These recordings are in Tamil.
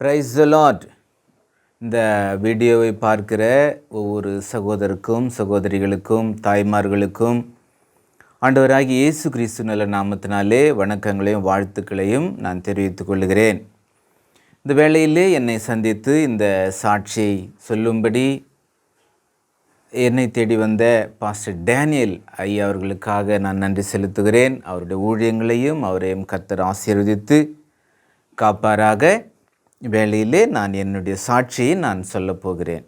பிரைஸ் த லார்ட் இந்த வீடியோவை பார்க்கிற ஒவ்வொரு சகோதரருக்கும் சகோதரிகளுக்கும் தாய்மார்களுக்கும் ஆண்டவராகி இயேசு கிறிஸ்து நல்ல நாமத்தினாலே வணக்கங்களையும் வாழ்த்துக்களையும் நான் தெரிவித்துக் கொள்கிறேன். இந்த வேளையிலே என்னை சந்தித்து இந்த சாட்சியை சொல்லும்படி என்னை தேடி வந்த பாஸ்டர் டேனியல் ஐயா அவர்களுக்காக நான் நன்றி செலுத்துகிறேன். அவருடைய ஊழியங்களையும் அவரையும் கத்தர் ஆசீர்வதித்து காப்பாராக. வேளையிலே நான் என்னுடைய சாட்சியை நான் சொல்லப் போகிறேன்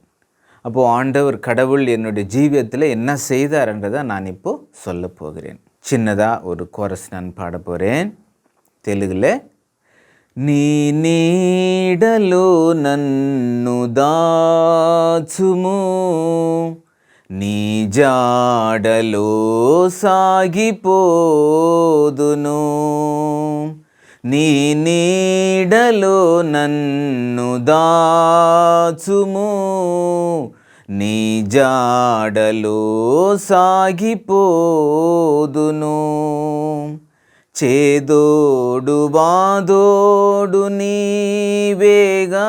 அப்போது ஆண்டவர் கடவுள் என்னுடைய ஜீவியத்தில் என்ன செய்தார்ன்றதை நான் இப்போது சொல்லப் போகிறேன் சின்னதாக ஒரு கோரஸ் நான் பாட போகிறேன் தெலுங்கில் నీ నీడలో నన్ను దాచుము నీ జాడలో సాగిపోదును నీ నీడలో నన్ను దాచుము. నీ జాడలో సాగిపోదును. చేదోడు బాదోడు నీవేగా.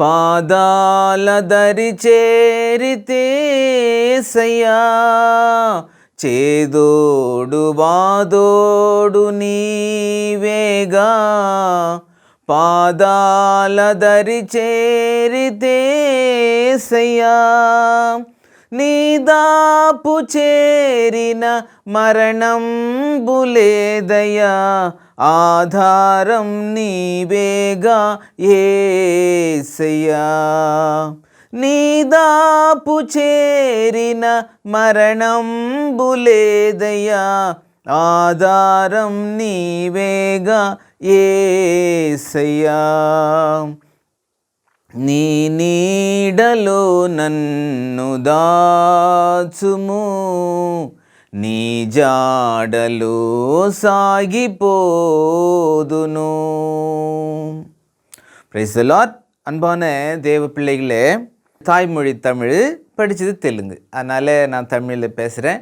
పాదాల దరి చేరితే సయ్యా. చేదోడు బాదోడు నీవేగా పాదాల దరి చేరితేసయ్యా నీదాపు చేరిన మరణం బులేదయా ఆధారం నీవేగా ఏసయ్యా నీదాపు చేరిన మరణం బులేదయా ఆధారం నీవేగా ఏసయ్యా నీ నీడలో నన్ను దాచుము నీ జాడలో సాగిపోదును பிரைசலாட் அன்பான தேவ பிள்ளைகளே தாய்மொழி தமிழ் படித்தது தெலுங்கு. அதனால் நான் தமிழில் பேசுகிறேன்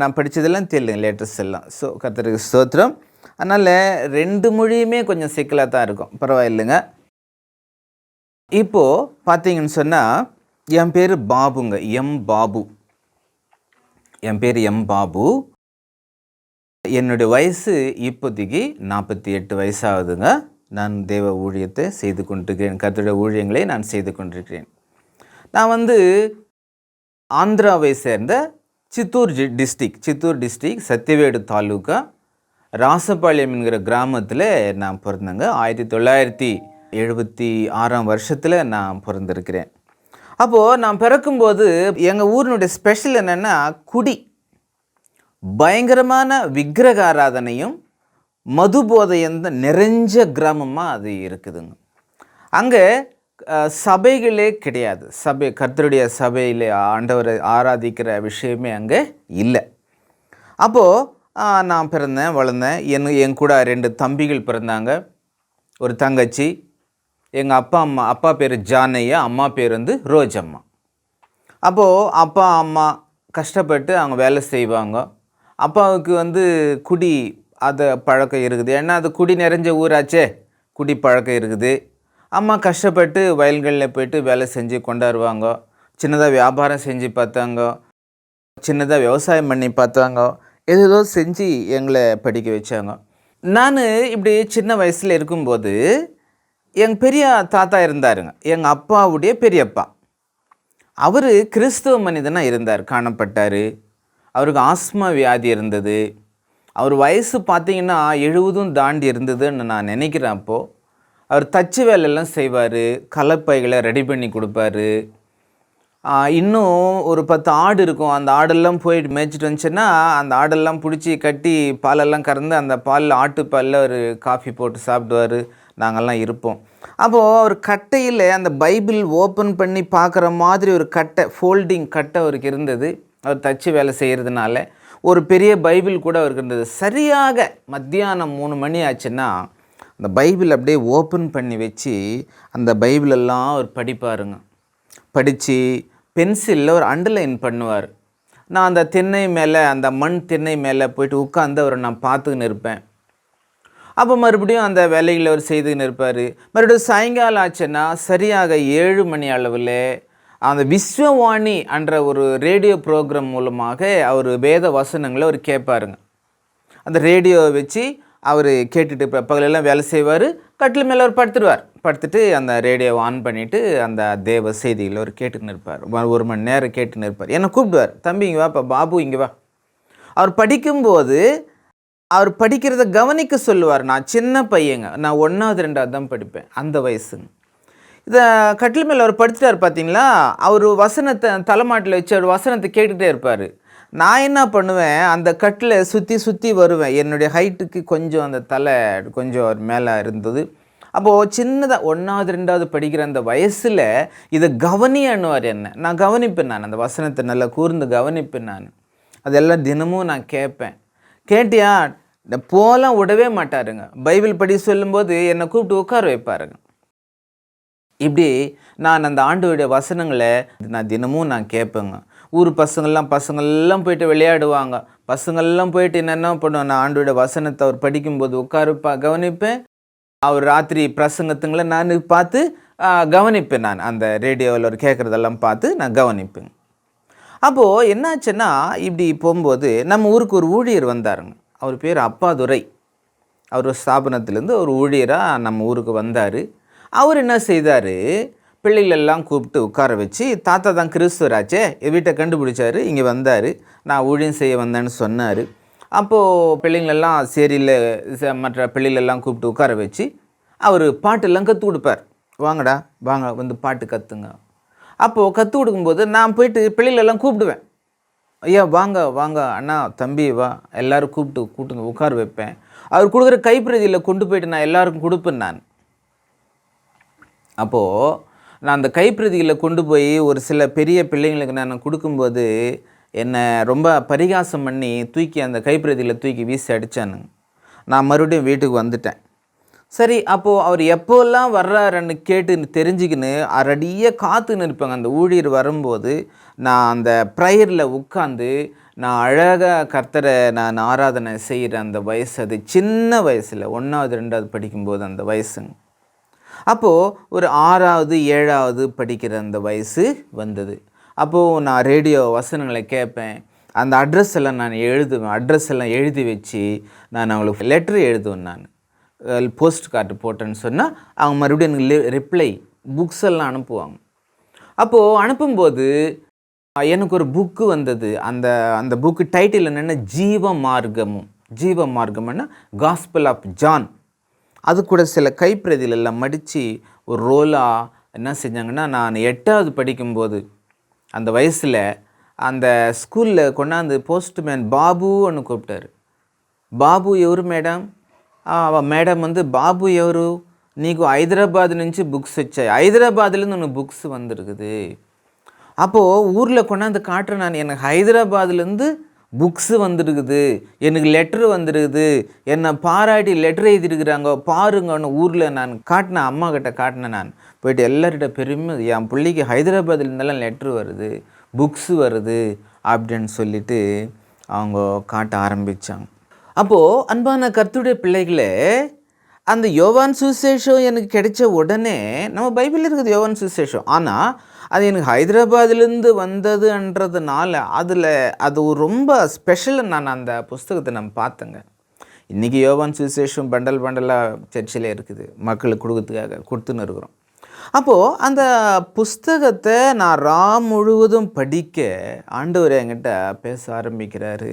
நான் படித்ததெல்லாம் தெலுங்கு லேட்டஸ்ட் எல்லாம். ஸோ கத்திரிக்கு ஸ்தோத்திரம். அதனால் ரெண்டு மொழியுமே கொஞ்சம் சிக்கலாக தான் இருக்கும். பரவாயில்லைங்க. இப்போது பார்த்தீங்கன்னு சொன்னால் என் பேர் பாபுங்க. எம் பாபு. என் பேர் எம் பாபு. என்னுடைய வயசு இப்போதைக்கு நாற்பத்தி எட்டு வயசாகுதுங்க நான் தேவ ஊழியத்தை செய்து கொண்டிருக்கிறேன். கர்த்தருடைய ஊழியங்களை நான் செய்து கொண்டிருக்கிறேன். நான் வந்து ஆந்திராவை சேர்ந்த சித்தூர் ஜி டிஸ்ட்ரிக் சித்தூர் டிஸ்ட்ரிக் சத்தியவேடு தாலுக்கா ராசபாளையம் என்கிற கிராமத்தில் நான் பிறந்தேங்க. ஆயிரத்தி தொள்ளாயிரத்தி எழுபத்தி ஆறாம் வருஷத்தில் நான் பிறந்திருக்கிறேன். அப்போது நான் பிறக்கும்போது எங்கள் ஊரினுடைய ஸ்பெஷல் என்னென்னா குடி. பயங்கரமான விக்கிரக ஆராதனையும் மது போதையந்த நிறைஞ்ச கிராமமாக அது இருக்குதுங்க. அங்கே சபைகளே கிடையாது. சபை கர்த்தருடைய சபையில் ஆண்டவரை ஆராதிக்கிற விஷயமே அங்கே இல்லை. அப்போது நான் பிறந்தேன் வளர்ந்தேன். என் என் கூட ரெண்டு தம்பிகள் பிறந்தாங்க. ஒரு தங்கச்சி. எங்கள் அப்பா அம்மா அப்பா பேர் ஜானையா அம்மா பேர் வந்து ரோஜம்மா. அப்போது அப்பா அம்மா கஷ்டப்பட்டு அவங்க வேலை செய்வாங்க. அப்பாவுக்கு வந்து குடி அது பழக்கம் இருக்குது. ஏன்னா அது குடி நிறைஞ்ச ஊராச்சே. குடி பழக்கம் இருக்குது. அம்மா கஷ்டப்பட்டு வயல்களில் போய்ட்டு வேலை செஞ்சு கொண்டாடுவாங்க. சின்னதாக வியாபாரம் செஞ்சு பார்த்தாங்க. சின்னதாக விவசாயம் பண்ணி பார்த்தாங்க. ஏதோ செஞ்சு எங்களை படிக்க வச்சாங்க. நான் இப்படி சின்ன வயசில் இருக்கும்போது எங்கள் பெரிய தாத்தா இருந்தாருங்க. எங்கள் அப்பாவுடைய பெரியப்பா. அவர் கிறிஸ்துவ மனிதனாக இருந்தார் காணப்பட்டார். அவருக்கு ஆஸ்மா வியாதி இருந்தது. அவர் வயசு பார்த்திங்கன்னா எழுபதும் தாண்டி இருந்ததுன்னு நான் நினைக்கிறேன் அப்போது அவர் தச்சு வேலையெல்லாம் செய்வார் கலப்பைகளை ரெடி பண்ணி கொடுப்பாரு. இன்னும் ஒரு பத்து ஆடு இருக்கும். அந்த ஆடெல்லாம் போயிட்டு மேய்ச்சிட்டு வந்துச்சுன்னா அந்த ஆடெல்லாம் பிடிச்சி கட்டி பாலெல்லாம் கறந்து அந்த பாலில் ஆட்டுப்பாலில் ஒரு காஃபி போட்டு சாப்பிடுவார். நாங்கள்லாம் இருப்போம். அப்போது அவர் கட்டையில் அந்த பைபிள் ஓப்பன் பண்ணி பார்க்குற மாதிரி ஒரு கட்டை ஃபோல்டிங் கட்டை அவருக்கு இருந்தது. அவர் தச்சு வேலை செய்கிறதுனால ஒரு பெரிய பைபிள் கூட அவருக்கு இருந்தது. சரியாக மத்தியானம் மூணு மணி ஆச்சுன்னா அந்த பைபிள் அப்படியே ஓப்பன் பண்ணி வச்சு அந்த பைபிளெல்லாம் அவர் படிப்பாருங்க. படித்து பென்சிலில் ஒரு அண்டர்லைன் பண்ணுவார். நான் அந்த திண்ணை மேலே அந்த மண் திண்ணை மேலே போயிட்டு உட்காந்து அவரை நான் பார்த்துக்கின்னு இருப்பேன். அப்போ மறுபடியும் அந்த வேலையில் அவர் செய்துன்னு இருப்பார். மறுபடியும் சாயங்காலம் ஆச்சுன்னா சரியாக ஏழு மணி அளவில் அந்த விஸ்வவாணி என்ற ஒரு ரேடியோ ப்ரோக்ராம் மூலமாக அவர் வேத வசனங்களை அவர் கேட்பாருங்க. அந்த ரேடியோவை வச்சு அவர் கேட்டுட்டு இப்போ பகலெல்லாம் வேலை செய்வார். கட்டில் மேலே அவர் படுத்துடுவார் படுத்துட்டு அந்த ரேடியோவை ஆன் பண்ணிவிட்டு அந்த தேவ செய்திகளை அவர் கேட்டுன்னு இருப்பார். ஒரு- மணி நேரம் கேட்டுன்னு இருப்பார். என்னை கூப்பிடுவார். தம்பி இங்கே இப்போ பாபு இங்கே வா. அவர் படிக்கும்போது அவர் படிக்கிறத கவனிக்க சொல்லுவார். நான் சின்ன பையங்க. நான் ஒன்றாவது ரெண்டாவது தான் படிப்பேன். அந்த வயசுங்க இதை கட்டில் மேலே அவர் படிச்சிட்டார் பார்த்தீங்களா அவர் வசனத்தை தலைமாட்டில் வச்சு அவர் வசனத்தை கேட்டுகிட்டே இருப்பார். நான் என்ன பண்ணுவேன் அந்த கட்டில் சுற்றி சுற்றி வருவேன். என்னுடைய ஹைட்டுக்கு கொஞ்சம் அந்த தலை கொஞ்சம் மேலே இருந்தது. அப்போது சின்னதாக ஒன்றாவது ரெண்டாவது படிக்கிற அந்த வயசில் இதை கவனியன்னுவார் என்ன. நான் கவனிப்பேன் நான் அந்த வசனத்தை நல்லா கூர்ந்து கவனிப்பேன் நான். அதெல்லாம் தினமும் நான் கேட்பேன். கேட்டியா? இந்த போலாம் விடவே மாட்டாருங்க. பைபிள் படி சொல்லும்போது என்னை கூப்பிட்டு உட்கார வைப்பாருங்க. இப்படி நான் அந்த ஆண்டோடைய வசனங்களை நான் தினமும் நான் கேட்பேங்க. ஊர் பசங்கள்லாம் பசங்கள்லாம் போயிட்டு விளையாடுவாங்க. பசங்கள்லாம் போயிட்டு என்னென்ன பண்ணுவேன்? நான் ஆண்டோட வசனத்தை அவர் படிக்கும்போது உட்காருப்பா கவனிப்பேன். அவர் ராத்திரி பிரசங்கத்துங்களை நான் பார்த்து கவனிப்பேன் நான். அந்த ரேடியோவில் அவர் கேட்குறதெல்லாம் பார்த்து நான் கவனிப்பேன். அப்போது என்னாச்சுன்னா இப்படி போகும்போது நம்ம ஊருக்கு ஒரு ஊழியர் வந்தாருங்க. அவர் பேர் அப்பாதுரை. அவர் ஒரு ஒரு ஊழியராக நம்ம ஊருக்கு வந்தார். அவர் என்ன செய்தார்? பிள்ளைகளெல்லாம் கூப்பிட்டு உட்கார வச்சு தாத்தா தான் கிறிஸ்துவராச்சே என் வீட்டை கண்டுபிடிச்சாரு இங்கே வந்தார் நான் ஊழியம் செய்ய வந்தேன்னு சொன்னார். அப்போது பிள்ளைங்களெல்லாம் சேரியில் ச- மற்ற பிள்ளைகளெல்லாம் கூப்பிட்டு உட்கார வச்சு அவர் பாட்டெல்லாம் கற்றுக் கொடுப்பார். வாங்கடா வாங்க வந்து பாட்டு கற்றுங்க அப்போது கற்றுக் கொடுக்கும்போது நான் போயிட்டு பிள்ளைகளெல்லாம் கூப்பிடுவேன். ஐயா வாங்க வாங்க அண்ணா தம்பி வா எல்லோரும் கூப்பிட்டு கூப்பிட்டுங்க உட்கார வைப்பேன். அவர் கொடுக்குற கைப்பிரதியில் கொண்டு போயிட்டு நான் எல்லாருக்கும் கொடுப்பேன் நான். அப்போது நான் அந்த கைப்பிரதிகளை கொண்டு போய் ஒரு சில பெரிய பிள்ளைங்களுக்கு நான் கொடுக்கும்போது என்னை ரொம்ப பரிகாசம் பண்ணி தூக்கி அந்த கைப்பிரதியில் தூக்கி வீசி அடித்தானுங்க நான் மறுபடியும் வீட்டுக்கு வந்துட்டேன். சரி அப்போது அவர் எப்போல்லாம் வர்றாருன்னு கேட்டு தெரிஞ்சுக்கின்னு அரடியாக காத்துன்னு இருப்பாங்க அந்த ஊழியர் வரும்போது நான் அந்த ப்ரேயரில் உட்காந்து நான் அழகாக கர்த்தரை நான் ஆராதனை செய்கிற அந்த வயசு அது சின்ன வயசில் ஒன்றாவது ரெண்டாவது படிக்கும்போது அந்த வயசுங்க. அப்போது ஒரு ஆறாவது ஏழாவது படிக்கிற அந்த வயசு வந்தது. அப்போது நான் ரேடியோ வசனங்களை கேட்பேன். அந்த அட்ரஸ் எல்லாம் நான் எழுதுவேன். அட்ரஸ் எல்லாம் எழுதி வச்சு நான் அவங்களுக்கு லெட்ரு எழுதுவேன் நான். போஸ்ட் கார்டு போட்டேன்னு சொன்னால் அவங்க மறுபடியும் எனக்கு ரிப்ளை புக்ஸ் எல்லாம் அனுப்புவாங்க. அப்போது அனுப்பும்போது எனக்கு ஒரு புக்கு வந்தது. அந்த அந்த புக்கு டைட்டில் என்னென்னா ஜீவ மார்க்கமும். ஜீவ மார்க்கம்னா காஸ்பல் ஆஃப் ஜான் அது கூட சில கைப்பிரதியில் எல்லாம் மடித்து ஒரு ரோலாக என்ன செஞ்சாங்கன்னா நான் எட்டாவது படிக்கும்போது அந்த வயசில் அந்த ஸ்கூலில் கொண்டாந்து போஸ்ட்மேன் ஒன்று கூப்பிட்டாரு. Babu Babu madam madam madam வந்து பாபு எவரு? నీకు ஹைதராபாத் నుంచి புக்ஸ் వచ్చాయి ஹைதராபாத்லேருந்து ஒன்று புக்ஸ் வந்திருக்குது. அப்போது ஊரில் கொண்டாந்து காட்டுறேன் நான் எனக்கு ஹைதராபாத்லேருந்து புக்ஸு வந்துருக்குது எனக்கு லெட்ரு வந்துருக்குது என்னை பாராட்டி லெட்ரு எழுதிருக்குறாங்க பாருங்கன்னு ஊரில் நான் காட்டினேன் அம்மா கிட்ட காட்டினேன் நான். போயிட்டு எல்லார்கிட்ட பெருமை என் பிள்ளைக்கு ஹைதராபாத்லேருந்தெல்லாம் லெட்ரு வருது புக்ஸு வருது அப்படின்னு சொல்லிட்டு அவங்க காட்ட ஆரம்பித்தாங்க அப்போது அன்பான கருத்துடைய பிள்ளைகளே அந்த யோவான் சுசேஷம் எனக்கு கிடைச்ச உடனே நம்ம பைபிளில் இருக்குது யோவான் சுசேஷம் ஆனால் அது எனக்கு ஹைதராபாத்லேருந்து வந்ததுன்றதுனால அதில் அது ரொம்ப ஸ்பெஷல் நான் அந்த புஸ்தகத்தை நான் பார்த்தேங்க. இன்றைக்கி யோவான் சுசேஷம் பண்டல் பண்டலாக சர்ச்சில் இருக்குது. மக்களுக்கு கொடுக்கறதுக்காக கொடுத்துன்னு இருக்கிறோம். அப்போது அந்த புஸ்தகத்தை நான் ரா முழுவதும் படிக்க ஆண்டவர் என்கிட்ட பேச ஆரம்பிக்கிறாரு.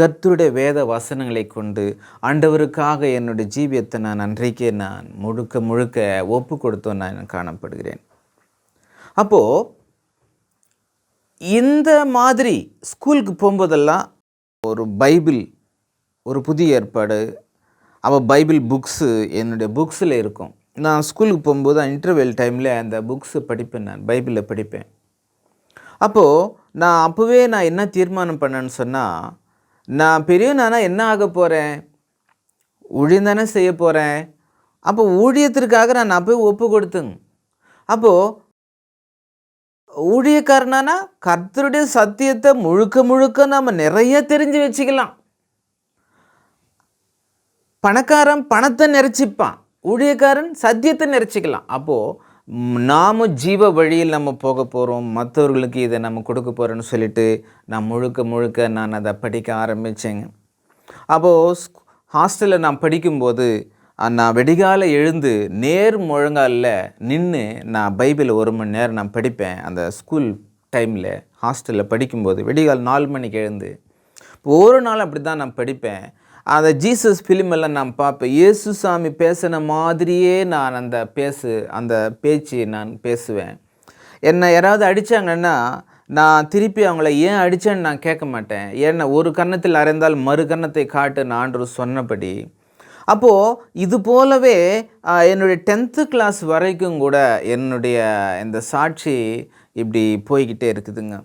கர்த்தருடைய வேத வசனங்களை கொண்டு ஆண்டவருக்காக என்னுடைய ஜீவியத்தை நான் அன்றைக்கே நான் முழுக்க முழுக்க ஒப்பு கொடுத்தோம் நான் காணப்படுகிறேன். அப்போது இந்த மாதிரி ஸ்கூலுக்கு போகும்போதெல்லாம் ஒரு பைபிள் ஒரு புதிய ஏற்பாடு அவள் பைபிள் புக்ஸு என்னுடைய புக்ஸில் இருக்கும். நான் ஸ்கூலுக்கு போகும்போது இன்டர்வெல் டைமில் அந்த புக்ஸு படிப்பேன் நான் பைபிளை படிப்பேன். அப்போது நான் அப்போவே நான் என்ன தீர்மானம் பண்ணேன்னு சொன்னால் நான் பெரியவனானா என்ன ஆக போகிறேன் ஊழியம் தானே செய்ய போகிறேன் அப்போ ஊழியத்திற்காக நான் போய் ஒப்பு கொடுத்தேங்க அப்போது ஊழியக்காரனானா கர்த்தருடைய சத்தியத்தை முழுக்க முழுக்க நம்ம நிறைய தெரிஞ்சு வச்சுக்கலாம். பணக்காரன் பணத்தை நிறைச்சிப்பான் ஊழியக்காரன் சத்தியத்தை நிறைச்சிக்கலாம் அப்போது நாம் ஜீவ வழியில் நம்ம போக போகிறோம் மற்றவர்களுக்கு இதை நம்ம கொடுக்க போகிறோன்னு சொல்லிட்டு நான் முழுக்க முழுக்க நான் அதை படிக்க ஆரம்பித்தேங்க அப்போது ஹாஸ்டலில் நான் படிக்கும்போது நான் வெடிகால எழுந்து நேர் முழங்காலில் நின்று நான் பைபிள் ஒரு மணி நேரம் நான் படிப்பேன். அந்த ஸ்கூல் டைமில் ஹாஸ்டலில் படிக்கும்போது வெடிகால் நாலு மணிக்கு எழுந்து. ஒரு நாள் அப்படி தான் நான் படிப்பேன். அந்த ஜீசஸ் ஃபிலிம் எல்லாம் நான் பார்ப்பேன். இயேசு சாமி பேசின மாதிரியே நான் அந்த பேசு அந்த பேச்சு நான் பேசுவேன். என்னை யாராவது அடித்தாங்கன்னா நான் திருப்பி அவங்கள ஏன் அடித்தேன்னு நான் கேட்க மாட்டேன். ஏன்னா ஒரு கன்னத்தில் அறைந்தால் மறு கன்னத்தை காட்டு நான் சொன்னபடி. அப்போது இது போலவே என்னுடைய டென்த்து கிளாஸ் வரைக்கும் கூட என்னுடைய இந்த சாட்சி இப்படி போய்கிட்டே இருக்குதுங்க.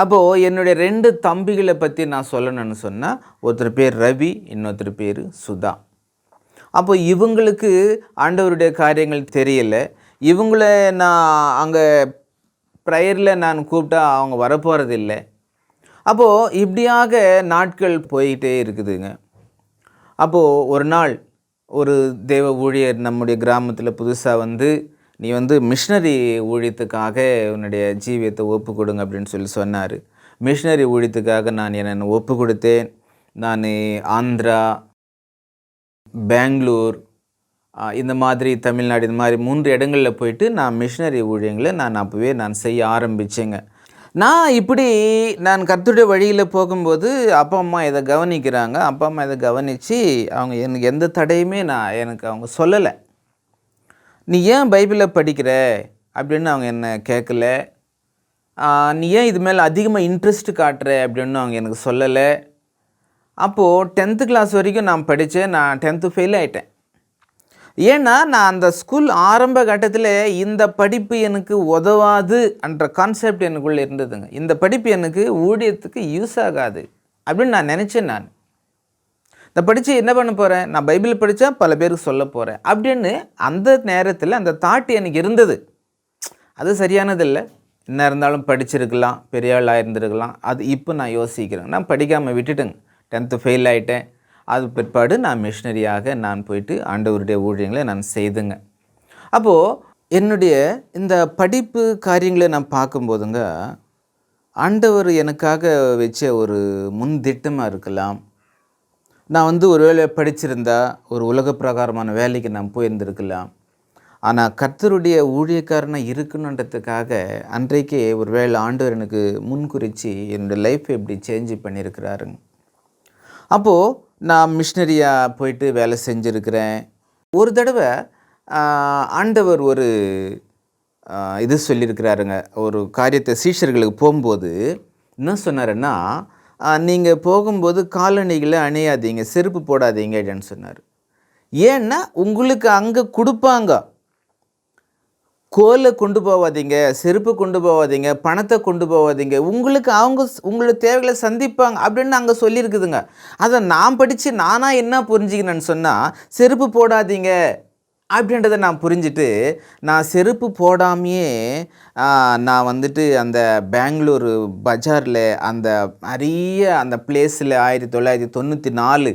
அப்போது என்னுடைய ரெண்டு தம்பிகளை பற்றி நான் சொல்லணும்னு சொன்னால் ஒருத்தர் பேர் ரவி இன்னொருத்தர் பேர் சுதா. அப்போ இவங்களுக்கு ஆண்டவருடைய காரியங்கள் தெரியலை. இவங்கள நான் அங்கே ப்ரேயரில் நான் கூப்பிட்டா அவங்க வரப்போகிறது இல்லை அப்போது இப்படியாக நாட்கள் போயிட்டே இருக்குதுங்க. அப்போது ஒரு நாள் ஒரு தேவ ஊழியர் நம்முடைய கிராமத்தில் புதுசாக வந்து நீ வந்து மிஷினரி ஊழியத்துக்காக உன்னுடைய ஜீவியத்தை ஒப்பு கொடுங்க அப்படின்னு சொல்லி சொன்னார். மிஷினரி ஊழியத்துக்காக நான் என்னை ஒப்பு கொடுத்தேன் நான் ஆந்திரா பெங்களூர் இந்த மாதிரி தமிழ்நாடு இந்த மாதிரி மூன்று இடங்களில் போயிட்டு நான் மிஷினரி ஊழியங்களை நான் அப்போவே நான் செய்ய ஆரம்பித்தேங்க நான் இப்படி நான் கத்துடைய வழியில் போகும்போது அப்பா அம்மா இதை கவனிக்கிறாங்க. அப்பா அம்மா இதை கவனித்து அவங்க எனக்கு எந்த தடையுமே நான் எனக்கு அவங்க சொல்லலை. நீ ஏன் பைபிளை படிக்கிற? அப்படின்னு அவங்க என்னை கேட்கல. நீ ஏன் இது மேலே அதிகமாக இன்ட்ரெஸ்ட் காட்டுற? அப்படின்னு அவங்க எனக்கு சொல்லலை. அப்போது டென்த்து கிளாஸ் வரைக்கும் நான் படித்தேன். நான் டென்த்து ஃபெயில் ஆயிட்டேன். ஏன்னா நான் அந்த ஸ்கூல் ஆரம்ப கட்டத்தில் இந்த படிப்பு எனக்கு உதவாது என்ற கான்செப்ட் எனக்குள்ளே இருந்ததுங்க. இந்த படிப்பு எனக்கு ஊழியத்துக்கு யூஸ் ஆகாது. அப்படின்னு நான் நினச்சேன் நான். இதை படித்து என்ன பண்ண போகிறேன் நான் பைபிள் படித்தா பல பேருக்கு சொல்ல போகிறேன் அப்படின்னு அந்த நேரத்தில் அந்த தாட் எனக்கு இருந்தது. அது சரியானதில்லை என்ன இருந்தாலும் படிச்சிருக்கலாம். பெரிய ஆளாக இருந்திருக்கலாம். அது இப்போ நான் யோசிக்கிறேன். நான் படிக்காமல் விட்டுட்டேங்க. டென்த்து ஃபெயில் ஆகிட்டேன் அது பிற்பாடு நான் மிஷினரியாக நான் போயிட்டு ஆண்டவருடைய ஊழியங்களை நான் செய்துங்க. அப்போது என்னுடைய இந்த படிப்பு காரியங்களை நான் பார்க்கும்போதுங்க ஆண்டவர் எனக்காக வச்ச ஒரு முன் திட்டமாக இருக்கலாம். நான் வந்து ஒரு ஒருவேளை படிச்சிருந்தா ஒரு உலக பிரகாரமான வேலைக்கு நான் போயிருந்திருக்கலாம். ஆனால் கர்த்தருடைய ஊழியக்காரனாக இருக்கணுன்றதுக்காக அன்றைக்கே ஒரு வேளை ஆண்டவர் எனக்கு முன்குறித்து என்னுடைய லைஃப்பை எப்படி சேஞ்சு பண்ணியிருக்கிறாருங்க. அப்போது நான் மிஷினரியாக போயிட்டு வேலை செஞ்சுருக்கிறேன். ஒரு தடவை ஆண்டவர் ஒரு இது சொல்லியிருக்கிறாருங்க. ஒரு காரியத்தை சீஷர்களுக்கு போகும்போது என்ன சொன்னாருன்னா நீங்கள் போகும்போது காலணிகளை அணியாதீங்க செருப்பு போடாதீங்க அப்படின்னு சொன்னார். ஏன்னா உங்களுக்கு அங்கே கொடுப்பாங்க. கோலை கொண்டு போகாதீங்க செருப்பு கொண்டு போகாதீங்க பணத்தை கொண்டு போகாதீங்க உங்களுக்கு அவங்க உங்களோட தேவைகளை சந்திப்பாங்க அப்படின்னு அங்கே சொல்லியிருக்குதுங்க. அதை நான் படித்து நானாக என்ன புரிஞ்சுக்கினேன்னு சொன்னால் செருப்பு போடாதீங்க அப்படின்றத நான் புரிஞ்சுட்டு நான் செருப்பு போடாமையே நான் வந்துட்டு அந்த பெங்களூர் பஜாரில் அந்த நிறைய அந்த பிளேஸில் ஆயிரத்தி தொள்ளாயிரத்தி தொண்ணூற்றி நாலு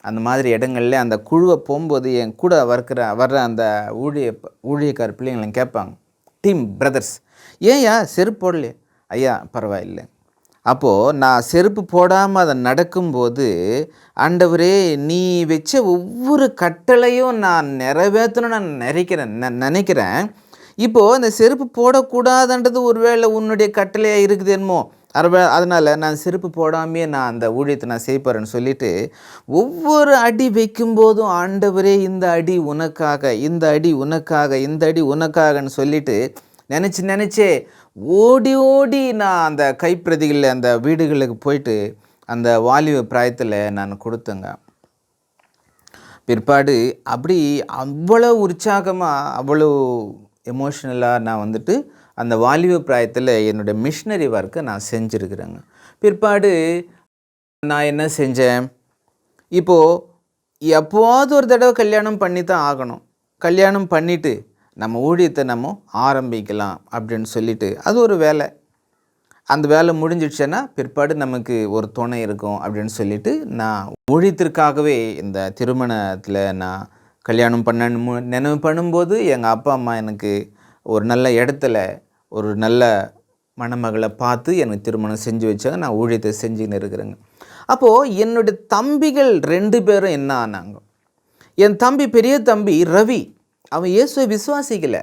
அந்த மாதிரி இடங்கள்ல அந்த குழுவை போகும்போது என் கூட வர்க்கிற வர்ற அந்த ஊழிய ஊழியக்கார பிள்ளைங்களை கேட்பாங்க டீம் பிரதர்ஸ் ஏன்யா செருப்பு போடலையே? ஐயா பரவாயில்லை. அப்போது நான் செருப்பு போடாமல் அதை நடக்கும்போது ஆண்டவரே நீ வச்ச ஒவ்வொரு கட்டளையும் நான் நிறைவேற்றணும்னு நான் நினைக்கிறேன் நினைக்கிறேன். இப்போது அந்த செருப்பு போடக்கூடாதுன்றது ஒருவேளை உன்னுடைய கட்டளையாக இருக்குது என்னமோ? அதனால் நான் செருப்பு போடாமையே நான் அந்த ஊழியத்தை நான் செய்ப்பறேன்னு சொல்லிட்டு ஒவ்வொரு அடி வைக்கும்போதும் ஆண்டவரே இந்த அடி உனக்காக இந்த அடி உனக்காக இந்த அடி உனக்காகன்னு சொல்லிட்டு நினச்சி நினச்சே ஓடி ஓடி நான் அந்த கைப்பிரதிகளில் அந்த வீடுகளுக்கு போயிட்டு அந்த வாலிப பிராயத்தில் நான் கொடுத்தேங்க. பிற்பாடு அப்படி அவ்வளோ உற்சாகமாக அவ்வளோ எமோஷ்னலாக நான் வந்துட்டு அந்த வாலிப பிராயத்தில் என்னுடைய மிஷினரி ஒர்க்கை நான் செஞ்சுருக்கிறேங்க. பிற்பாடு நான் என்ன செஞ்சேன்? இப்போது எப்போவாவது ஒரு தடவை கல்யாணம் பண்ணி தான் ஆகணும். கல்யாணம் பண்ணிவிட்டு நம்ம ஊழியத்தை நம்ம ஆரம்பிக்கலாம் அப்படின்னு சொல்லிட்டு அது ஒரு வேலை. அந்த வேலை முடிஞ்சிடுச்சுன்னா பிற்பாடு நமக்கு ஒரு துணை இருக்கும் அப்படின்னு சொல்லிட்டு நான் ஊழியத்திற்காகவே இந்த திருமணத்தில் நான் கல்யாணம் பண்ணணும் நினைவு பண்ணும்போது எங்கள் அப்பா அம்மா எனக்கு ஒரு நல்ல இடத்துல ஒரு நல்ல மணமகளை பார்த்து எனக்கு திருமணம் செஞ்சு வச்சாங்க. நான் ஊழியத்தை செஞ்சுன்னு இருக்கிறேங்க. அப்போது என்னுடைய தம்பிகள் ரெண்டு பேரும் என்ன ஆனாங்க? என் தம்பி பெரிய தம்பி ரவி அவன் இயேசுவை விசுவாசிக்கலை.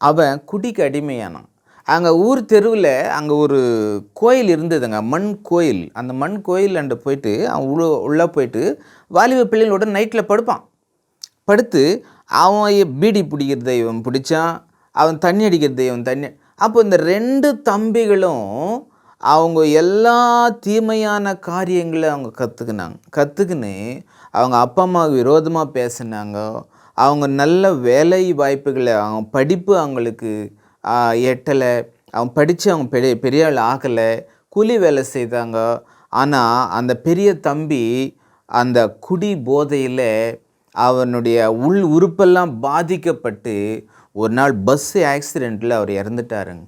அவன் குடிக்கு அடிமையானான். அங்கே ஊர் தெருவில் அங்கே ஒரு கோயில் இருந்ததுங்க மண் கோயில். அந்த மண் கோயில் அண்டு போயிட்டு அவன் உள்ள உள்ளே போயிட்டு வாலிப பிள்ளைகளோட நைட்டில் படுப்பான். படுத்து அவன் பீடி பிடிக்கிற தெய்வம் பிடிச்சான். அவன் தண்ணி அடிக்கிற தெய்வம் தண்ணி. அப்போ இந்த ரெண்டு தம்பிகளும் அவங்க எல்லா தீமையான காரியங்களை அவங்க கற்றுக்குனாங்க கற்றுக்குன்னு அவங்க அப்பா அம்மாவுக்கு விரோதமாக பேசினாங்க. அவங்க நல்ல வேலை வாய்ப்புகளை அவங்க படிப்பு அவங்களுக்கு எட்டலை. அவங்க படித்து அவங்க பெரிய பெரிய ஆள் ஆகலை. கூலி வேலை செய்தாங்க. ஆனால் அந்த பெரிய தம்பி அந்த குடி போதையில் அவனுடைய உள் உறுப்பெல்லாம் பாதிக்கப்பட்டு ஒரு நாள் பஸ் ஆக்சிடெண்ட்டில் அவர் இறந்துட்டாருங்க.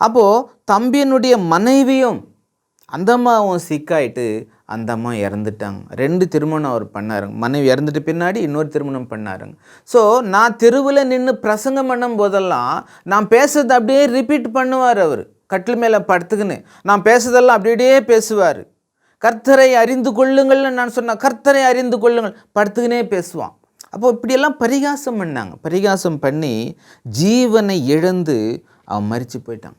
அப்போது தம்பியினுடைய மனைவியும் அந்த அம்மாவும் சிக்காயிட்டு அந்த அம்மா இறந்துட்டாங்க. ரெண்டு திருமணம் அவர் பண்ணாருங்க. மனைவி இறந்துட்டு பின்னாடி இன்னொரு திருமணம் பண்ணாருங்க. ஸோ நான் தெருவில் நின்று பிரசங்கம் பண்ணும் போதெல்லாம் நான் பேசுறது அப்படியே ரிப்பீட் பண்ணுவார் அவர். கட்டில் மேலே படுத்துக்கின்னு. நான் பேசுறதெல்லாம் அப்படியே பேசுவார். கர்த்தரை அறிந்து கொள்ளுங்கள்னு நான் சொன்னேன் கர்த்தரை அறிந்து கொள்ளுங்கள். படுத்துக்கினே பேசுவான். அப்போ இப்படியெல்லாம் பரிகாசம் பண்ணாங்க. பரிகாசம் பண்ணி ஜீவனை இழந்து அவன் மறித்து போயிட்டான்.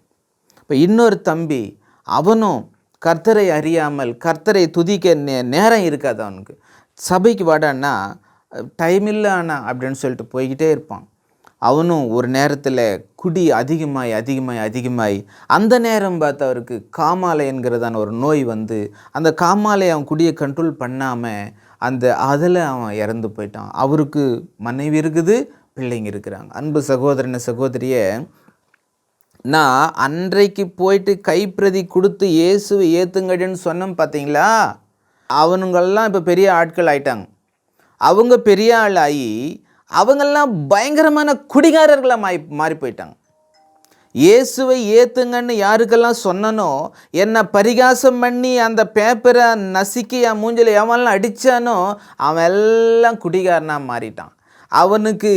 இப்போ இன்னொரு தம்பி அவனும் கர்த்தரை அறியாமல் கர்த்தரை துதிக்க நே நேரம் இருக்காது அவனுக்கு. சபைக்கு வாடான்னா டைம் இல்லை ஆனால் அப்படின்னு சொல்லிட்டு போய்கிட்டே இருப்பான். அவனும் ஒரு நேரத்தில் குடி அதிகமாய் அதிகமாய் அதிகமாய் அந்த நேரம் பார்த்து அவருக்கு காமாலை என்கிறதான ஒரு நோய் வந்து அந்த காமாலை அவன் குடியை கண்ட்ரோல் பண்ணாமல் அந்த அதில் அவன் இறந்து போயிட்டான். அவருக்கு மனைவி இருக்குது பிள்ளைங்க இருக்கிறாங்க. அன்பு சகோதரன சகோதரியை நான் அன்றைக்கு போயிட்டு கைப்பிரதி கொடுத்து இயேசுவை ஏற்றுங்கடின்னு சொன்னோம் பார்த்தீங்களா? அவனுங்கெல்லாம் இப்போ பெரிய ஆட்கள் ஆயிட்டாங்க. அவங்க பெரிய ஆள் ஆகி அவங்கெல்லாம் பயங்கரமான குடிகாரர்களாக மாறி மாறி போயிட்டாங்க. இயேசுவை ஏற்றுங்கன்னு யாருக்கெல்லாம் சொன்னனோ என்னை பரிகாசம் பண்ணி அந்த பேப்பரை நசுக்கி என் மூஞ்சில் எவன்லாம் அடித்தானோ அவன் எல்லாம் குடிகாரனாக மாறிட்டான். அவனுக்கு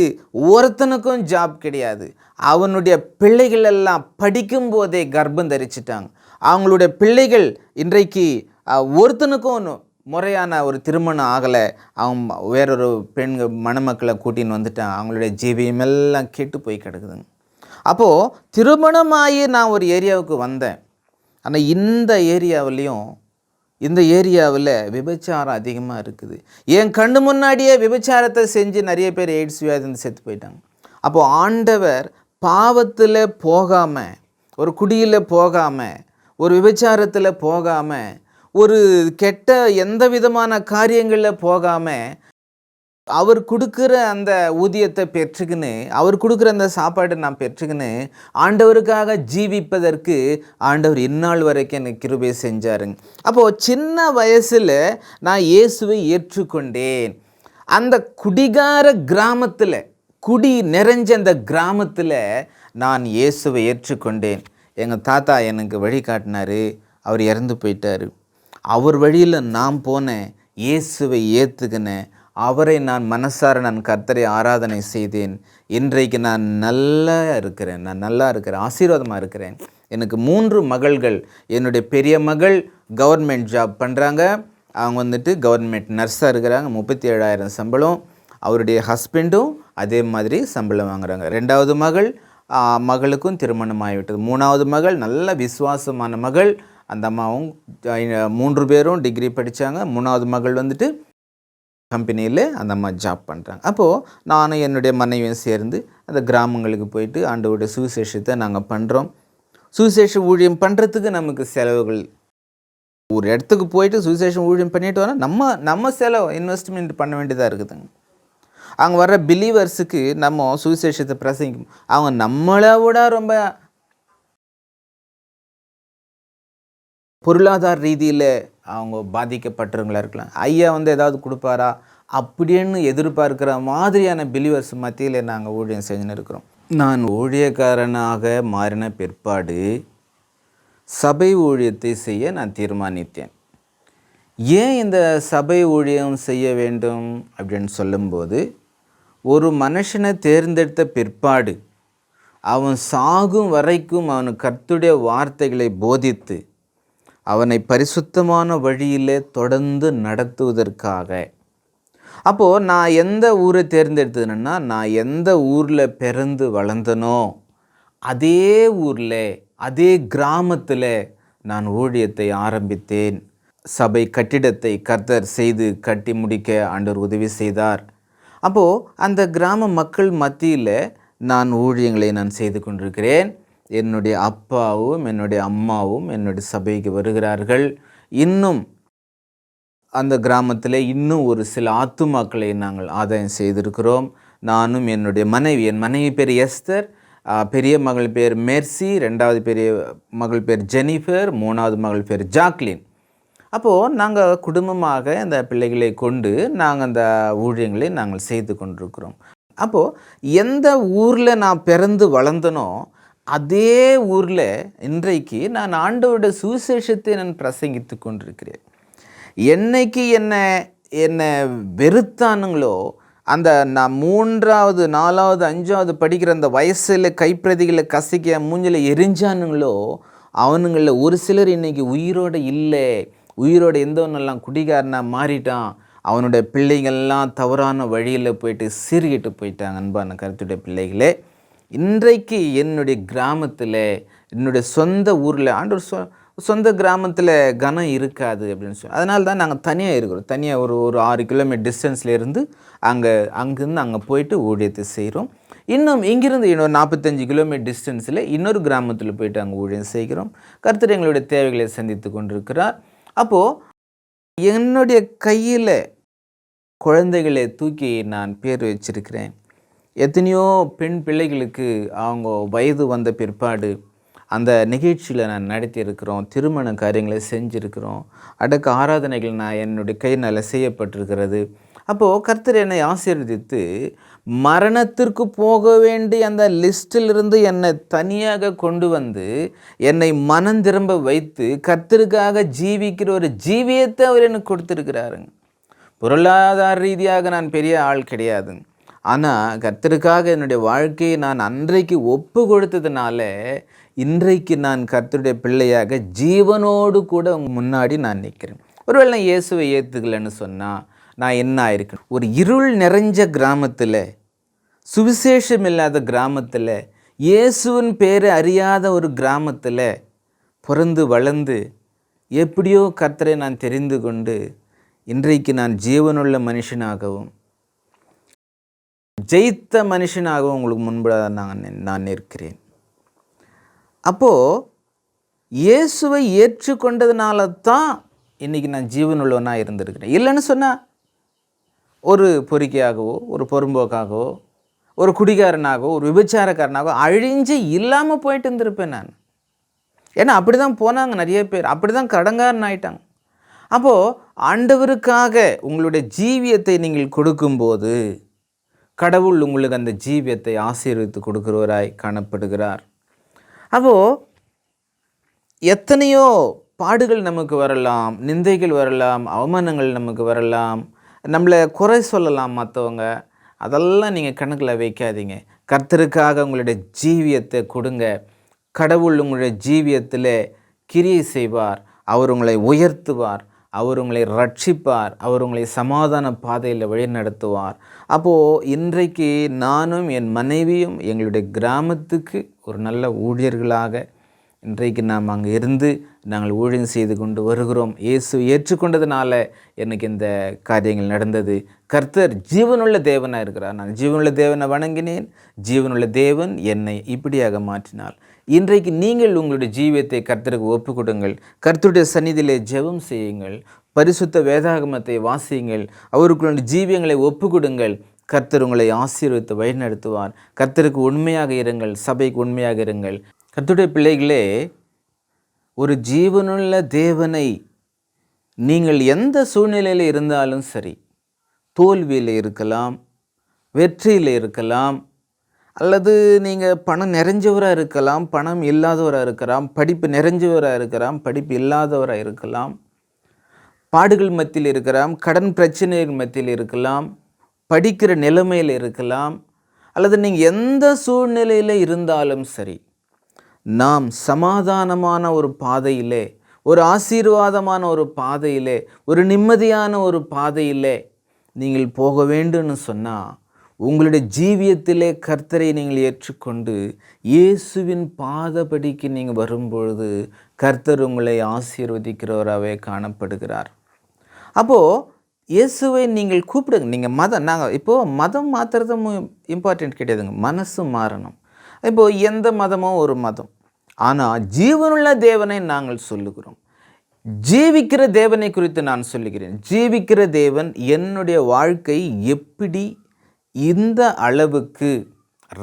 ஒருத்தனுக்கும் ஜாப் கிடையாது. அவனுடைய பிள்ளைகள் எல்லாம் படிக்கும்போதே கர்ப்பம் தரிச்சிட்டாங்க. அவங்களுடைய பிள்ளைகள் இன்றைக்கு ஒருத்தனுக்கும் முறையான ஒரு திருமணம் ஆகலை. அவன் வேறொரு பெண்கள் மணமக்களை கூட்டின்னு வந்துட்டான். அவங்களுடைய ஜீவியம் எல்லாம் கெட்டு போய் கிடக்குதுங்க. அப்போது திருமணமாகி நான் ஒரு ஏரியாவுக்கு வந்தேன். ஆனால் இந்த ஏரியாவிலையும் இந்த ஏரியாவில் விபச்சாரம் அதிகமாக இருக்குது. என் கண்ணு முன்னாடியே விபச்சாரத்தை செஞ்சு நிறைய பேர் எய்ட்ஸ் வியாதி செத்து போயிட்டாங்க. அப்போது ஆண்டவர் பாவத்தில் போகாமல் ஒரு குடியில் போகாமல் ஒரு விபச்சாரத்தில் போகாமல் ஒரு கெட்ட எந்த விதமான காரியங்களில் போகாமல் அவர் கொடுக்குற அந்த ஊதியத்தை பெற்றுக்கின்னு அவர் கொடுக்குற அந்த சாப்பாட்டை நான் பெற்றுக்கின்னு ஆண்டவருக்காக ஜீவிப்பதற்கு ஆண்டவர் இந்நாள் வரைக்கும் எனக்கு கிருபை செஞ்சாருங்க. அப்போது சின்ன வயசில் நான் இயேசுவை ஏற்றுக்கொண்டேன். அந்த குடிகார கிராமத்தில் குடி நிறைஞ்ச அந்த கிராமத்தில் நான் இயேசுவை ஏற்றுக்கொண்டேன். எங்கள் தாத்தா எனக்கு வழிகாட்டினாரு அவர் இறந்து போயிட்டார். அவர் வழியில் நான் போனேன். இயேசுவை ஏற்றுக்கினேன் அவரை நான் மனசார நான் கர்த்தரை ஆராதனை செய்தேன். இன்றைக்கு நான் நல்லா இருக்கிறேன். நான் நல்லா இருக்கிறேன். ஆசீர்வாதமாக இருக்கிறேன். எனக்கு மூன்று மகள்கள். என்னுடைய பெரிய மகள் கவர்மெண்ட் ஜாப் பண்ணுறாங்க அவங்க வந்துட்டு கவர்மெண்ட் நர்ஸாக இருக்கிறாங்க. முப்பத்தி ஏழாயிரம் சம்பளம். அவருடைய ஹஸ்பண்டும் அதே மாதிரி சம்பளம் வாங்குறாங்க. ரெண்டாவது மகள் மகளுக்கும் திருமணம் ஆகிவிட்டது. மூணாவது மகள் நல்ல விசுவாசமான மகள். அந்த அம்மாவும் மூன்று பேரும் டிகிரி படித்தாங்க மூணாவது மகள் வந்துட்டு கம்பெனியில் அந்த அம்மா ஜாப் பண்ணுறாங்க அப்போது நானும் என்னுடைய மனைவியும் சேர்ந்து அந்த கிராமங்களுக்கு போயிட்டு ஆண்டவருடைய சுவிசேஷத்தை நாங்கள் பண்ணுறோம் சுவிசேஷ ஊழியம் பண்ணுறதுக்கு நமக்கு செலவுகள் ஒரு இடத்துக்கு போயிட்டு சுவிசேஷம் ஊழியம் பண்ணிட்டு வரோம் நம்ம நம்ம செலவு இன்வெஸ்ட்மெண்ட் பண்ண வேண்டியதாக இருக்குதுங்க. அங்கே வர்ற பிலீவர்ஸுக்கு நம்ம சுவிசேஷத்தை பிரசங்கிக்கும். அவங்க நம்மளை விட ரொம்ப பொருளாதார ரீதியில் அவங்க பாதிக்கப்பட்டவங்களா இருக்கலாம். ஐயா வந்து ஏதாவது கொடுப்பாரா? அப்படின்னு எதிர்பார்க்குற மாதிரியான பிலீவர்ஸ் மத்தியில் நாங்கள் ஊழியம் செஞ்சுன்னு இருக்கிறோம். நான் ஊழியக்காரனாக மாறின பிற்பாடு சபை ஊழியத்தை செய்ய நான் தீர்மானித்தேன். ஏன் இந்த சபை ஊழியம் செய்ய வேண்டும் அப்படின்னு சொல்லும்போது ஒரு மனுஷனை தேர்ந்தெடுத்த பிற்பாடு அவன் சாகும் வரைக்கும் அவன் கர்த்துடைய வார்த்தைகளை போதித்து அவனை பரிசுத்தமான வழியிலே தொடர்ந்து நடத்துவதற்காக. அப்போது நான் எந்த ஊரை தேர்ந்தெடுத்ததுன்னா நான் எந்த ஊரில் பிறந்து வளர்ந்தனோ அதே ஊரில் அதே கிராமத்தில் நான் ஊழியத்தை ஆரம்பித்தேன். சபை கட்டிடத்தை கர்த்தர் செய்து கட்டி முடிக்க ஆண்டவர் உதவி செய்தார். அப்போது அந்த கிராம மக்கள் மத்தியில் நான் ஊழியங்களை நான் செய்து கொண்டிருக்கிறேன். என்னுடைய அப்பாவும் என்னுடைய அம்மாவும் என்னுடைய சபைக்கு வருகிறார்கள். இன்னும் அந்த கிராமத்தில் இன்னும் ஒரு சில ஆத்துமாக்களை நாங்கள் ஆதாயம் செய்திருக்கிறோம். நானும் என்னுடைய மனைவி என் மனைவி பேர் எஸ்தர் பெரிய மகள் பேர் மேர்சி ரெண்டாவது பெரிய மகள் பேர் ஜெனிஃபர் மூணாவது மகள் பேர் ஜாக்லின். அப்போது நாங்கள் குடும்பமாக அந்த பிள்ளைகளை கொண்டு நாங்கள் அந்த ஊழியங்களை நாங்கள் செய்து கொண்டிருக்கிறோம். அப்போது எந்த ஊரில் நான் பிறந்து வளர்ந்தனோ அதே ஊரில் இன்றைக்கு நான் ஆண்டோட சுவிசேஷத்தை நான் பிரசங்கித்து கொண்டிருக்கிறேன். என்னைக்கு என்னை என்னை வெறுத்தானுங்களோ அந்த நான் மூன்றாவது நாலாவது அஞ்சாவது படிக்கிற அந்த வயசில் கைப்பிரதிகளை கசிக்க மூஞ்சில் எரிஞ்சானுங்களோ அவனுங்களில் ஒரு சிலர் இன்னைக்கு உயிரோடு இல்லை. உயிரோடு எந்தவனெல்லாம் குடிகாரனாக மாறிட்டான் அவனுடைய பிள்ளைகள்லாம் தவறான வழியில் போயிட்டு சீர்கிட்டு போயிட்டாங்க. அன்பான கருத்துடைய பிள்ளைகளே இன்றைக்கு என்னுடைய கிராமத்தில் என்னுடைய சொந்த ஊரில் ஆண்டவர் சொ சொந்த கிராமத்தில் கனம் இருக்காது அப்படின்னு சொல்லி அதனால தான் நாங்கள் தனியாக இருக்கிறோம். தனியாக ஒரு ஒரு ஆறு கிலோமீட்டர் டிஸ்டன்ஸில் இருந்து அங்கே அங்கேருந்து அங்கே போயிட்டு ஊழியத்தை செய்கிறோம் இன்னும் இங்கிருந்து இன்னொரு நாற்பத்தஞ்சு கிலோமீட்டர் டிஸ்டன்ஸில் இன்னொரு கிராமத்தில் போயிட்டு அங்கே ஊழியம் செய்கிறோம். கருத்தர் எங்களுடைய தேவைகளை சந்தித்து கொண்டிருக்கிறார். அப்போது என்னுடைய கையில் குழந்தைகளை தூக்கி நான் பேர் வச்சிருக்கிறேன். எத்தனையோ பெண் பிள்ளைகளுக்கு அவங்க வயது வந்த பிற்பாடு அந்த நிகழ்ச்சியில் நான் நடத்தியிருக்கிறோம். திருமண காரியங்களை செஞ்சுருக்கிறோம். அடக்க ஆராதனைகள் நான் என்னுடைய கையினால் செய்யப்பட்டிருக்கிறது. அப்போது கர்த்தர் என்னை ஆசீர்வதித்து மரணத்திற்கு போக வேண்டிய அந்த லிஸ்டிலிருந்து என்னை தனியாக கொண்டு வந்து என்னை மனம் திரும்ப வைத்து கர்த்தருக்காக ஜீவிக்கிற ஒரு ஜீவியத்தை அவர் எனக்கு கொடுத்துருக்கிறாருங்க. பொருளாதார ரீதியாக நான் பெரிய ஆள் கிடையாதுங்க ஆனால் கர்த்தருக்காக என்னுடைய வாழ்க்கையை நான் அன்றைக்கு ஒப்பு கொடுத்ததுனால இன்றைக்கு நான் கர்த்தருடைய பிள்ளையாக ஜீவனோடு கூட முன்னாடி நான் நிற்கிறேன். ஒருவேளை நான் இயேசுவை ஏற்றுக்கலைன்னு சொன்னால் நான் என்ன ஆயிருக்கேன் ஒரு இருள் நிறைஞ்ச கிராமத்தில் சுவிசேஷம் இல்லாத கிராமத்தில் இயேசுவின் பேரை அறியாத ஒரு கிராமத்தில் பிறந்து வளர்ந்து எப்படியோ கர்த்தரை நான் தெரிந்து கொண்டு இன்றைக்கு நான் ஜீவனுள்ள மனுஷனாகவும் ஜெயித்த மனுஷனாகவும் உங்களுக்கு முன்பதாக நான் நான் நிற்கிறேன். அப்போது இயேசுவை ஏற்றுக்கொண்டதுனால தான் இன்றைக்கி நான் ஜீவனுள்ளவனாக இருந்திருக்கிறேன். இல்லைன்னு சொன்னால் ஒரு பொறிக்கையாகவோ ஒரு பொறும்போக்காகவோ ஒரு குடிகாரனாகவோ ஒரு விபச்சாரக்காரனாகவோ அழிஞ்சு இல்லாமல் போயிட்டு இருந்திருப்பேன் நான். ஏன்னா அப்படி தான் போனாங்க நிறைய பேர். அப்படி தான் கடங்காரன் ஆயிட்டாங்க. அப்போது ஆண்டவருக்காக உங்களுடைய ஜீவியத்தை நீங்கள் கொடுக்கும்போது கடவுள் உங்களுக்கு அந்த ஜீவியத்தை ஆசீர்வித்து கொடுக்குறவராய் காணப்படுகிறார். அப்போது எத்தனையோ பாடுகள் நமக்கு வரலாம் நிந்தைகள் வரலாம் அவமானங்கள் நமக்கு வரலாம் நம்மளை குறை சொல்லலாம் மற்றவங்க அதெல்லாம் நீங்கள் கணக்கில் வைக்காதீங்க. கர்த்தருக்காக உங்களுடைய ஜீவியத்தை கொடுங்க. கடவுள் உங்களுடைய ஜீவியத்தில் கிரியை செய்வார். அவர் உங்களை உயர்த்துவார். அவர் உங்களை ரட்சிப்பார். அவர் உங்களை சமாதான பாதையில் வழிநடத்துவார். அப்போது இன்றைக்கு நானும் என் மனைவியும் எங்களுடைய கிராமத்துக்கு ஒரு நல்ல ஊழியர்களாக இன்றைக்கு நாம் அங்கே இருந்து நாங்கள் ஊழியம் செய்து கொண்டு வருகிறோம். இயேசு ஏற்றுக்கொண்டதுனால எனக்கு இந்த காரியங்கள் நடந்தது. கர்த்தர் ஜீவனுள்ள தேவனாக இருக்கிறார். நான் ஜீவனுள்ள தேவனை வணங்கினேன். ஜீவனுள்ள தேவன் என்னை இப்படியாக மாற்றினார். இன்றைக்கு நீங்கள் உங்களுடைய ஜீவியத்தை கர்த்தருக்கு ஒப்பு கொடுங்கள் கர்த்தருடைய சந்நிதியிலே ஜெபம் செய்யுங்கள். பரிசுத்த வேதாகமத்தை வாசியுங்கள். அவருக்குள்ள ஜீவியங்களை ஒப்பு கொடுங்கள் கர்த்தர் உங்களை ஆசீர்வித்து வழிநடத்துவார். கர்த்தருக்கு உண்மையாக இருங்கள். சபைக்கு உண்மையாக இருங்கள். கத்துடைய பிள்ளைகளே ஒரு ஜீவனுள்ள தேவனை நீங்கள் எந்த சூழ்நிலையில் இருந்தாலும் சரி தோல்வியில் இருக்கலாம் வெற்றியில் இருக்கலாம் அல்லது நீங்கள் பணம் நிறைஞ்சவராக இருக்கலாம் பணம் இல்லாதவராக இருக்கலாம் படிப்பு நிறைஞ்சவராக இருக்கலாம் படிப்பு இல்லாதவராக இருக்கலாம் பாடுகள் மத்தியில் இருக்கலாம் கடன் பிரச்சனைகள் மத்தியில் இருக்கலாம் படிக்கிற நிலைமையில் இருக்கலாம் அல்லது நீங்கள் எந்த சூழ்நிலையில் இருந்தாலும் சரி நாம் சமாதானமான ஒரு பாதையிலே ஒரு ஆசீர்வாதமான ஒரு பாதையிலே ஒரு நிம்மதியான ஒரு பாதையிலே நீங்கள் போக வேண்டும்னு சொன்னால் உங்களுடைய ஜீவியத்திலே கர்த்தரை நீங்கள் ஏற்றுக்கொண்டு இயேசுவின் பாதபடிக்கு நீங்கள் வரும்பொழுது கர்த்தர் உங்களை ஆசீர்வதிக்கிறவராகவே காணப்படுகிறார். அப்போது இயேசுவை நீங்கள் கூப்பிடுங்க. நீங்கள் மதம் நாங்கள் இப்போது மதம் மாற்றுறதும் இம்பார்ட்டண்ட் கிடையாதுங்க. மனசு மாறணும். இப்போது எந்த மதமோ ஒரு மதம். ஆனால் ஜீவனுள்ள தேவனை நாங்கள் சொல்லுகிறோம். ஜீவிக்கிற தேவனை குறித்து நான் சொல்லுகிறேன். ஜீவிக்கிற தேவன் என்னுடைய வாழ்க்கை எப்படி இந்த அளவுக்கு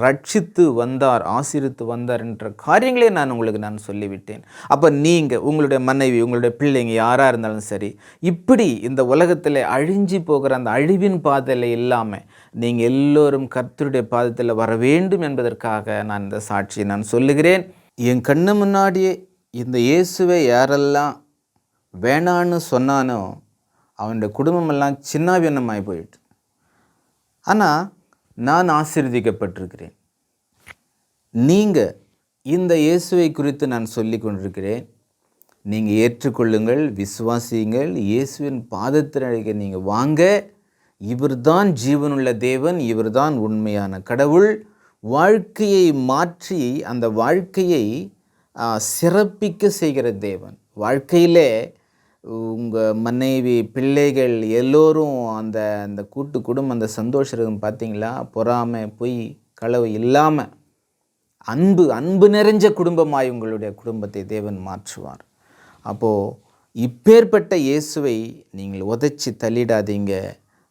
ரட்சித்து வந்தார் ஆசிரித்து வந்தார் என்ற காரியங்களே நான் உங்களுக்கு நான் சொல்லிவிட்டேன். அப்போ நீங்கள் உங்களுடைய மனைவி உங்களுடைய பிள்ளைங்க யாராக இருந்தாலும் சரி இப்படி இந்த உலகத்தில் அழிஞ்சு போகிற அந்த அழிவின் பாதையில் இல்லாமல் நீங்கள் எல்லோரும் கர்த்தருடைய பாதத்தில் வர வேண்டும் என்பதற்காக நான் இந்த சாட்சியை நான் சொல்லுகிறேன். என் கண்ணு முன்னாடியே இந்த இயேசுவை யாரெல்லாம் வேணான்னு சொன்னானோ அவனுடைய குடும்பமெல்லாம் சின்னாபின்னமாகி போயிட்டு. ஆனால் நான் ஆசீர்வதிக்கப்பட்டிருக்கிறேன். நீங்கள் இந்த இயேசுவை குறித்து நான் சொல்லி கொண்டிருக்கிறேன். நீங்கள் ஏற்றுக்கொள்ளுங்கள் விசுவாசியுங்கள் இயேசுவின் பாதத்தினருக்கு நீங்கள் வாங்க. இவர்தான் ஜீவனுள்ள தேவன் இவர்தான் உண்மையான கடவுள். வாழ்க்கையை மாற்றி அந்த வாழ்க்கையை சிறப்பிக்க செய்கிற தேவன். வாழ்க்கையிலே உங்கள் மனைவி பிள்ளைகள் எல்லோரும் அந்த அந்த கூட்டு குடும்பம் அந்த சந்தோஷம் இருக்கும் பார்த்தீங்களா பொறாமை பொய் களவு இல்லாமல் அன்பு அன்பு நிறைஞ்ச குடும்பமாய் உங்களுடைய குடும்பத்தை தேவன் மாற்றுவார். அப்போது இப்பேற்பட்ட இயேசுவை நீங்கள் உதைச்சி தள்ளிடாதீங்க.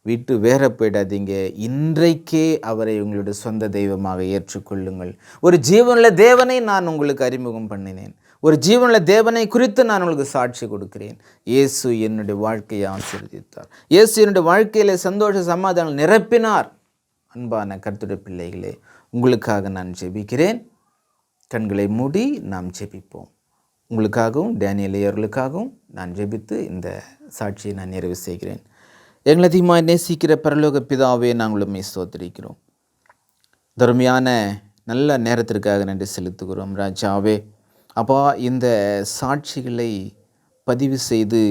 விட்டு வேற போயிடாதீங்க. இன்றைக்கே அவரை உங்களுடைய சொந்த தெய்வமாக ஏற்றுக்கொள்ளுங்கள். ஒரு ஜீவனில் தேவனை நான் உங்களுக்கு அறிமுகம் பண்ணினேன். ஒரு ஜீவனில் தேவனை குறித்து நான் உங்களுக்கு சாட்சி கொடுக்கிறேன். இயேசு என்னுடைய வாழ்க்கையை ஆசீர்வதித்தார். இயேசு என்னுடைய வாழ்க்கையில் சந்தோஷ சமாதானம் நிரப்பினார். அன்பான கருத்துடைய பிள்ளைகளே உங்களுக்காக நான் ஜெபிக்கிறேன். கண்களை மூடி நாம் ஜெபிப்போம். உங்களுக்காகவும் டேனியல் ஐயர்களுக்காகவும் நான் ஜெபித்து இந்த சாட்சியை நான் நிறைவு செய்கிறேன். எங்களை அதிகமாக நேசிக்கிற பரலோக பிதாவே நாங்கள் உண்மை ஸ்தோத்திரிக்கிறோம். தருமையான நல்ல நேரத்திற்காக நன்றி செலுத்துகிறோம். ராஜாவே அப்பா இந்த சாட்சிகளை பதிவு செய்து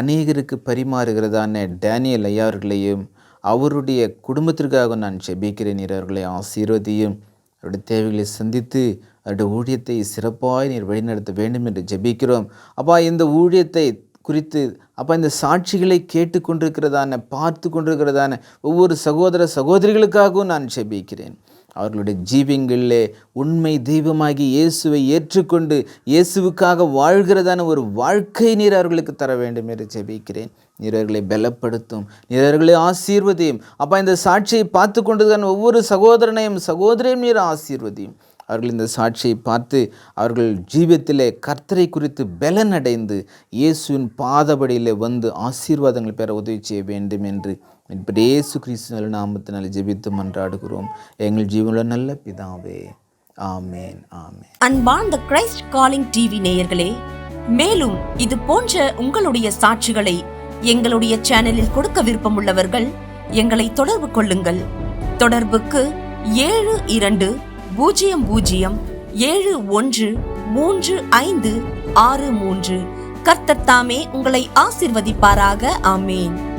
அநேகருக்கு பரிமாறுகிறதான டேனியல் ஐயாவர்களையும் அவருடைய குடும்பத்திற்காக நான் ஜெபிக்கிறேன் நீர் அவர்களை ஆசீர்வதியும். அவருடைய தேவைகளை சந்தித்து அவருடைய ஊழியத்தை சிறப்பாய் நீர் வழிநடத்த வேண்டும் என்று ஜெபிக்கிறோம். அப்பா இந்த ஊழியத்தை குறித்து அப்போ இந்த சாட்சிகளை கேட்டு கொண்டிருக்கிறதான பார்த்து கொண்டிருக்கிறதான ஒவ்வொரு சகோதர சகோதரிகளுக்காகவும் நான் ஜெபிக்கிறேன். அவர்களுடைய ஜீவியங்களிலே உண்மை தெய்வமாகி இயேசுவை ஏற்றுக்கொண்டு இயேசுவுக்காக வாழ்கிறதான ஒரு வாழ்க்கை நீர் அவர்களுக்கு தர வேண்டும் என்று ஜெபிக்கிறேன். நீர் அவர்களை பலப்படுத்தும். நீரர்களை ஆசீர்வதியும். அப்போ இந்த சாட்சியை பார்த்து கொண்டுதான் ஒவ்வொரு சகோதரனையும் சகோதரையும் நீர் ஆசீர்வதியும். அவர்கள் இந்த சாட்சியை பார்த்து அவர்கள் ஜீவியத்திலே கர்த்தரை குறித்து பலன் அடைந்து இயேசுவின் பாதபடியில் வந்து ஆசீர்வாதங்கள் பெற உதவி செய்ய வேண்டும் என்று இப்படி இயேசு கிறிஸ்து நல்ல நாமத்தினால் ஜெபித்து மன்றாடுகிறோம். எங்கள் ஜீவனுள்ள நல்ல பிதாவே ஆமேன் ஆமேன். அன்பார்ந்த கிரைஸ்ட் காலிங் டிவி நேயர்களே மேலும் இது போன்ற உங்களுடைய சாட்சிகளை எங்களுடைய சேனலில் கொடுக்க விருப்பமுள்ளவர்கள் எங்களை தொடர்பு கொள்ளுங்கள். தொடர்புக்கு ஏழு இரண்டு பூஜ்ஜியம் பூஜ்ஜியம் ஏழு ஒன்று மூன்று ஐந்து ஆறு மூன்று. கர்த்தத்தாமே உங்களை ஆசிர்வதிப்பாராக. ஆமேன்.